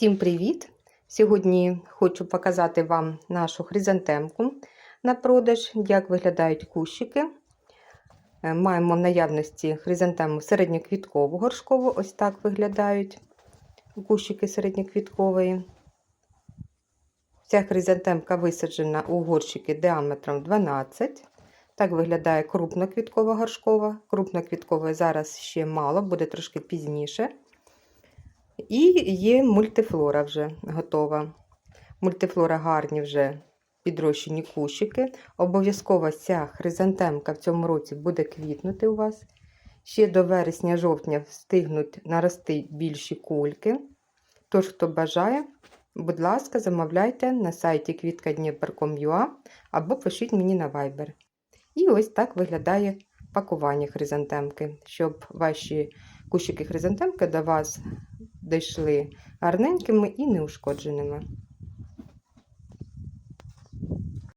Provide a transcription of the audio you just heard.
Всім привіт! Сьогодні хочу показати вам нашу хризантемку на продаж, як виглядають кущики. Е, Маємо в наявності хризантему середньоквіткову горшкову, ось так виглядають кущики середньоквіткової. Ця хризантемка висаджена у горщики діаметром 12. Так виглядає крупноквіткова горшкова. Крупноквіткової зараз ще мало, буде трошки пізніше. І є мультифлора вже готова. Мультифлора гарні вже підрощені кущики. Обов'язково ця хризантемка в цьому році буде квітнути у вас. Ще до вересня-жовтня встигнуть нарости більші кульки. Тож, хто бажає, будь ласка, замовляйте на сайті квіткадніпер.com.ua або пишіть мені на Viber. І ось так виглядає пакування хризантемки, щоб ваші кущики хризантемки до вас дійшли гарненькими і неушкодженими.